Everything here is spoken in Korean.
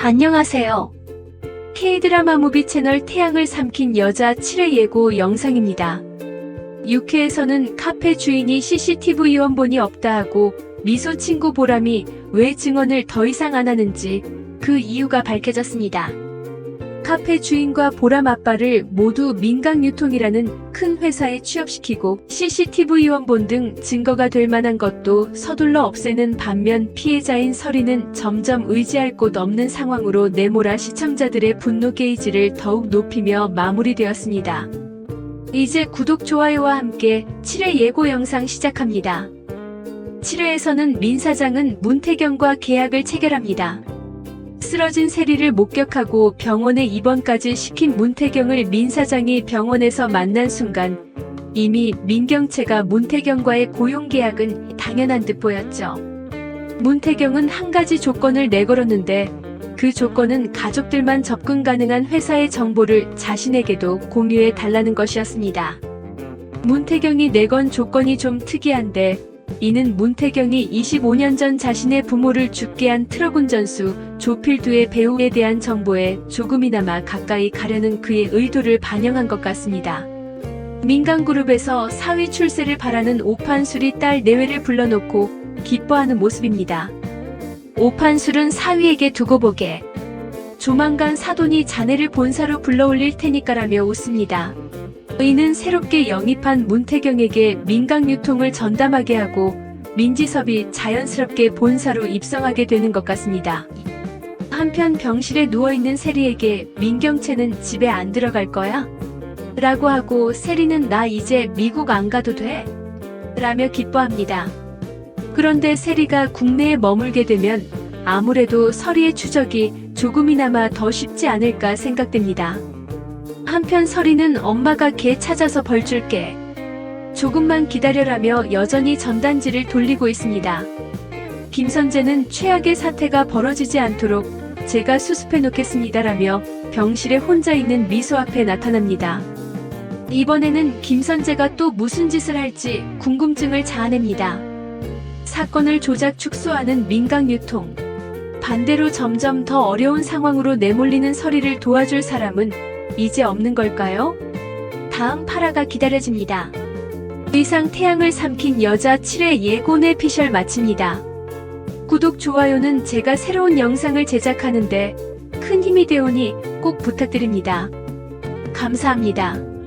안녕하세요. K드라마 무비 채널 태양을 삼킨 여자 7회 예고 영상입니다. 6회에서는 카페 주인이 CCTV 원본이 없다 하고 미소 친구 보람이 왜 증언을 더 이상 안 하는지 그 이유가 밝혀졌습니다. 카페 주인과 보람 아빠를 모두 민강유통이라는 큰 회사에 취업시키고 CCTV 원본 등 증거가 될 만한 것도 서둘러 없애는 반면 피해자인 설이는 점점 의지할 곳 없는 상황으로 내몰아 시청자들의 분노 게이지를 더욱 높이며 마무리되었습니다. 이제 구독, 좋아요와 함께 7회 예고 영상 시작합니다. 7회에서는 민 사장은 문태경과 계약을 체결합니다. 쓰러진 세리를 목격하고 병원에 입원까지 시킨 문태경을 민 사장이 병원에서 만난 순간 이미 민경채가 문태경과의 고용 계약은 당연한 듯 보였죠. 문태경은 한 가지 조건을 내걸었는데 그 조건은 가족들만 접근 가능한 회사의 정보를 자신에게도 공유해 달라는 것이었습니다. 문태경이 내건 조건이 좀 특이한데 이는 문태경이 25년 전 자신의 부모를 죽게 한 트럭 운전수 조필두의 배우에 대한 정보에 조금이나마 가까이 가려는 그의 의도를 반영한 것 같습니다. 민간그룹에서 사위 출세를 바라는 오판술이 딸 내외를 불러놓고 기뻐하는 모습입니다. 오판술은 사위에게 두고 보게. 조만간 사돈이 자네를 본사로 불러올릴 테니까라며 웃습니다. 의는 새롭게 영입한 문태경에게 민강유통을 전담하게 하고 민지섭이 자연스럽게 본사로 입성하게 되는 것 같습니다. 한편 병실에 누워있는 세리에게 민경채는 집에 안 들어갈 거야? 라고 하고 세리는 나 이제 미국 안 가도 돼? 라며 기뻐합니다. 그런데 세리가 국내에 머물게 되면 아무래도 설이의 추적이 조금이나마 더 쉽지 않을까 생각됩니다. 한편 설이는 엄마가 개 찾아서 벌 줄게. 조금만 기다려라며 여전히 전단지를 돌리고 있습니다. 김선재는 최악의 사태가 벌어지지 않도록 제가 수습해 놓겠습니다라며 병실에 혼자 있는 미소 앞에 나타납니다. 이번에는 김선재가 또 무슨 짓을 할지 궁금증을 자아냅니다. 사건을 조작 축소하는 민강유통. 반대로 점점 더 어려운 상황으로 내몰리는 서리를 도와줄 사람은 이제 없는 걸까요? 다음 파라가 기다려집니다. 의상 태양을 삼킨 여자 7회 예고내 피셜 마칩니다. 구독, 좋아요는 제가 새로운 영상을 제작하는데 큰 힘이 되오니 꼭 부탁드립니다. 감사합니다.